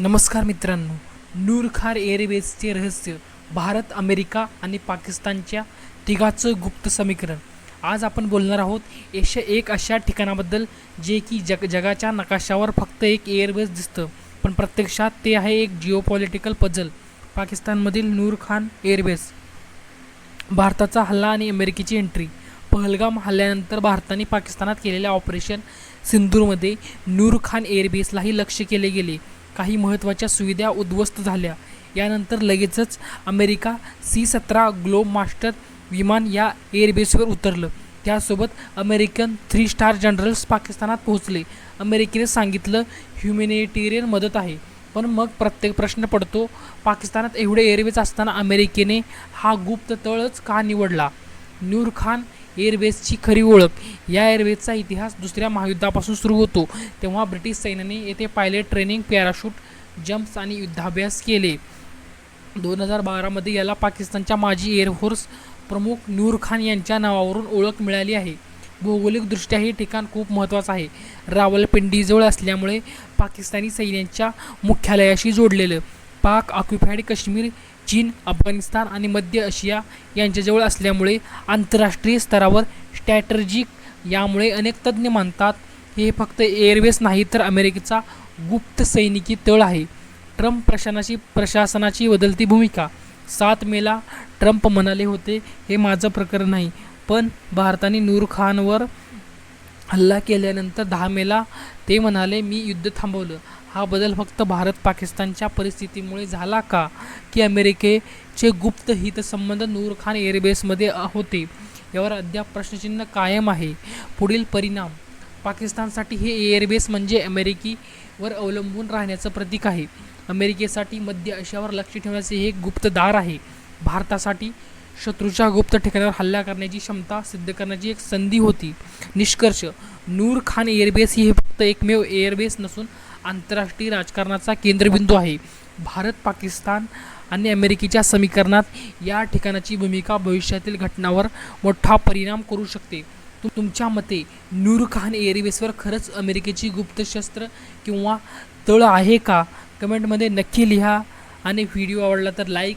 नमस्कार मित्रांनो नूरखार एअरवेजचे रहस्य भारत अमेरिका आणि पाकिस्तानच्या तिघाचं गुप्त समीकरण. आज आपण बोलणार आहोत एशा एक अशा ठिकाणाबद्दल जे की जग जगाच्या नकाशावर फक्त एक एअरवेज दिसतं पण प्रत्यक्षात ते आहे एक जिओपॉलिटिकल पझल पाकिस्तानमधील नूर खान एअरवेज. भारताचा हल्ला आणि अमेरिकेची एंट्री पहलगाम हल्ल्यानंतर भारताने पाकिस्तानात केलेल्या ऑपरेशन सिंधूरमध्ये नूर खान एअरबेसलाही लक्ष केले गेले. काही महत्त्वाच्या सुविधा उद्ध्वस्त झाल्या. यानंतर लगेचच अमेरिका सी सतरा ग्लोब मास्टर विमान या एअरबेसवर उतरलं. त्यासोबत अमेरिकन थ्री स्टार जनरल्स पाकिस्तानात पोहोचले. अमेरिकेने सांगितलं ह्युमॅनिटेरियन मदत आहे. पण मग प्रत्येक प्रश्न पडतो पाकिस्तानात एवढे एअरवेज असताना अमेरिकेने हा गुप्त तळच का निवडला? नूर खान एअरवेजची खरी ओळख. या एअरवेजचा इतिहास दुसऱ्या महायुद्धापासून सुरू होतो. तेव्हा ब्रिटिश सैन्याने येथे पायलट ट्रेनिंग पॅराशूट जम्प्स आणि युद्धाभ्यास केले. दोन हजार बारामध्ये याला पाकिस्तानच्या माजी एअरफोर्स प्रमुख नूर खान यांच्या नावावरून ओळख मिळाली आहे. भौगोलिकदृष्ट्या हे ठिकाण खूप महत्त्वाचं आहे. रावलपिंडीजवळ असल्यामुळे पाकिस्तानी सैन्यांच्या मुख्यालयाशी जोडलेलं. पाक ऑक्युपाईड काश्मीर चीन अफगाणिस्तान आणि मध्य आशिया यांच्याजवळ असल्यामुळे आंतरराष्ट्रीय स्तरावर स्ट्रॅटर्जिक यामुळे अनेक तज्ज्ञ मानतात हे फक्त एअरवेज नाही तर अमेरिकेचा गुप्त सैनिकी तळ आहे. ट्रम्प प्रशासनाची प्रशासनाची बदलती भूमिका. सात मेला ट्रम्प म्हणाले होते हे माझं प्रकरण नाही पण भारताने नूर खानवर हल्ला केल्यानंतर दहा मेला ते म्हणाले मी युद्ध थांबवलं. हा बदल फक्त भारत पाकिस्तानच्या परिस्थितीमुळे झाला का? की अमेरिकेचे गुप्त हितसंबंध नूरखान एअरबेसमध्ये होते. यावर अद्याप प्रश्नचिन्ह कायम आहे. पुढील परिणाम. पाकिस्तानसाठी हे एअरबेस म्हणजे अमेरिकेवर अवलंबून राहण्याचं प्रतीक आहे. अमेरिकेसाठी मध्य आशियावर लक्ष ठेवण्याचे हे गुप्त गुप्तदार आहे. भारतासाठी शत्रूच्या गुप्त ठिकाणावर हल्ला करण्याची क्षमता सिद्ध करण्याची एक संधी होती. निष्कर्ष नूर खान एअरबेस ही हे फक्त एकमेव एअरबेस नसून आंतरराष्ट्रीय राजकारणाचा केंद्रबिंदू आहे. भारत पाकिस्तान आणि अमेरिकेच्या समीकरणात या ठिकाणाची भूमिका भविष्यातील घटनावर मोठा परिणाम करू शकते. तु तुमच्या मते नूर खान एअरबेसवर खरंच अमेरिकेची गुप्त शस्त्र किंवा तळ आहे का? कमेंटमध्ये नक्की लिहा आणि व्हिडिओ आवडला तर लाईक